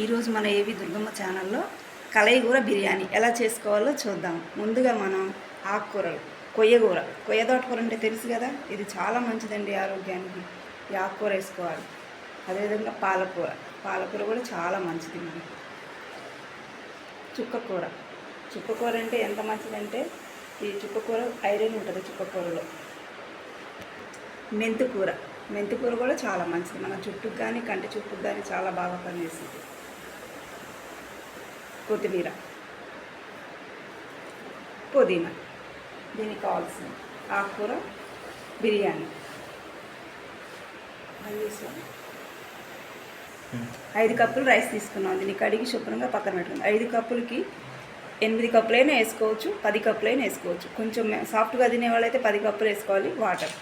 ఈరోజు మన ఏవి దుర్గమ్మ ఛానల్లో కలయిగూర బిర్యానీ ఎలా చేసుకోవాలో చూద్దాం. ముందుగా మనం ఆకుకూరలు కొయ్యగూర కొయ్య తోటకూర అంటే తెలుసు కదా? ఇది చాలా మంచిదండి ఆరోగ్యానికి. ఈ ఆకుకూర వేసుకోవాలి. అదేవిధంగా పాలకూర. పాలకూర కూడా చాలా మంచిది మనకి. చుక్కకూర. చుక్కకూర అంటే ఎంత మంచిదంటే ఈ చుక్కకూర ఐరన్ ఉంటుంది చుక్కకూరలో. మెంతికూర. మెంతికూర కూడా చాలా మంచిది. మన జుట్టుకు కానీ కంటి చూపుకు కానీ చాలా బాగా పనిచేస్తుంది. కొత్తిమీర. పుదీనా. దీనికి కావాల్సిన ఆకుకూర బిర్యానీ. చేసాం. ఐదు కప్పులు రైస్ తీసుకున్నాం దీన్ని కడిగి శుభ్రంగా పక్కన పెట్టుకున్నాం ఐదు కప్పులకి ఎనిమిది కప్పులైనా వేసుకోవచ్చు పది కప్పులైనా వేసుకోవచ్చు. కొంచెం సాఫ్ట్గా తినే వాళ్ళైతే పది కప్పులు వేసుకోవాలి వాటర్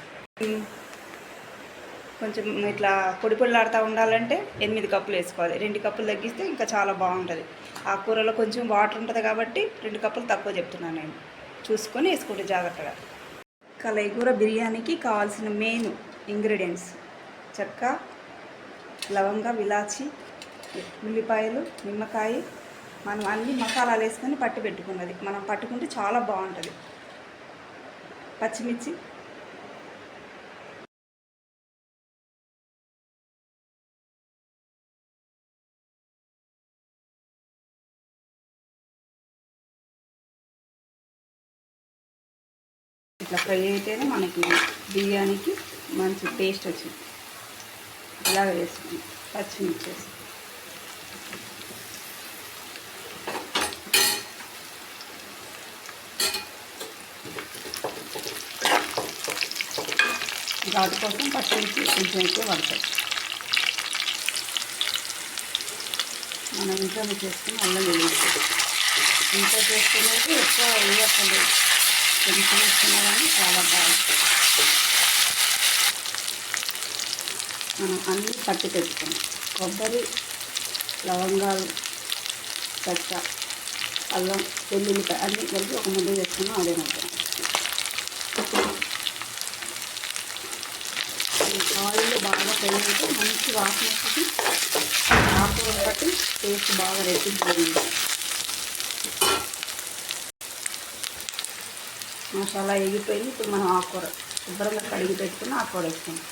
కొంచెం ఇట్లా పొడి పొడిలాడుతూ ఉండాలంటే ఎనిమిది కప్పులు వేసుకోవాలి. రెండు కప్పులు తగ్గిస్తే ఇంకా చాలా బాగుంటుంది. ఆ కూరలో కొంచెం వాటర్ ఉంటుంది కాబట్టి రెండు కప్పులు తక్కువ చెప్తున్నాను నేను. చూసుకొని వేసుకుంటే జాగ్రత్తగా. కలయికూర బిర్యానీకి కావాల్సిన మెయిన్ ఇంగ్రీడియంట్స్. చెక్క లవంగ విలాచి ఉల్లిపాయలు నిమ్మకాయ. మనం అన్ని మసాలాలు వేసుకొని పట్టు పెట్టుకున్నది. మనం పట్టుకుంటే చాలా బాగుంటుంది. పచ్చిమిర్చి ఇట్లా ఫ్రై అయితేనే మనకి బిర్యానీకి మంచి టేస్ట్ వచ్చింది. ఇలాగ వేసుకుంది పచ్చిమిర్చి వేసి ఘాటు కోసం పచ్చిమిర్చి కొంచెం ఎక్కువ పడతాయి. మనం ఇంట్లో చేసుకుని అల్లం వేయాలి ఇంట్లో చేసుకునేది ఎక్కువ వేయక్కర్లేదు. కొంచెం వేసుకున్నా కానీ చాలా బాగుంటుంది. మనం అన్నీ పట్టి పెట్టుకున్నాం. కొబ్బరి లవంగాలు చెక్క అల్లం వెల్లుల్లిపాయ అన్నీ కలిపి ఒక ముద్ద వేసుకున్నాం అదే ముద్ద. ఆయిల్ బాగా పెరిగితే మంచి వాసన వచ్చి ఆకుకూర బట్టి టేస్ట్ బాగా రెట్టించింది మసాలా ఎగిపోయింది ఇప్పుడు మనం ఆకుకూర శుభ్రంగా కడిగి పెట్టుకుని ఆకుకూర వేసుకుంటాం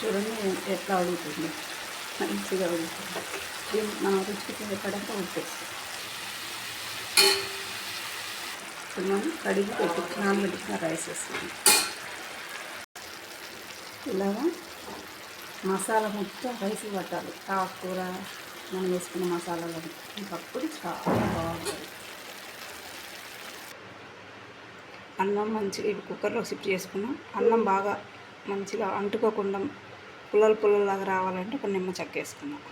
చూడండి ఎట్లా ఉడుకుతుంది మంచిగా ఉడుకుతుంది దీన్ని మనం రుచికి పెట్టడానికి ఉప్పేస్తాం ఇప్పుడు మనం కడిగి పెట్టి నానబెట్టుకున్న రైస్ వేస్తాం ఇలాగా మసాలా మొత్తం రైస్ పట్టాలి. ఆకుకూర మనం వేసుకున్న మసాలాలు ఇంకప్పుడు చాలా బాగుంటుంది అన్నం మంచిగా ఇవి కుక్కర్లో షిఫ్ట్ చేసుకున్నాం. అన్నం బాగా మంచిగా అంటుకోకుండా పుల్లలు పుల్లలాగా రావాలంటే ఒక నిమ్మ చెక్క వేసుకున్నాం.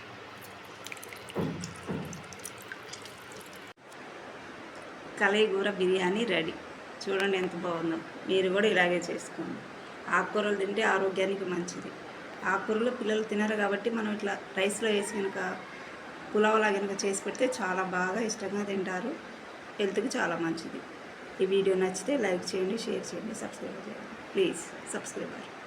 కలయగూర బిర్యానీ రెడీ. చూడండి ఎంత బాగుందో. మీరు కూడా ఇలాగే చేసుకోండి. ఆకుకూరలు తింటే ఆరోగ్యానికి మంచిది. ఆకుకూరలు పిల్లలు తినరు కాబట్టి మనం ఇట్లా రైస్లో వేసి కనుక లాగా కనుక చేసి పెడితే చాలా బాగా ఇష్టంగా తింటారు. హెల్త్కి చాలా మంచిది. ఈ వీడియో నచ్చితే లైక్ చేయండి షేర్ చేయండి సబ్స్క్రైబ్ చేయండి. Please subscriber.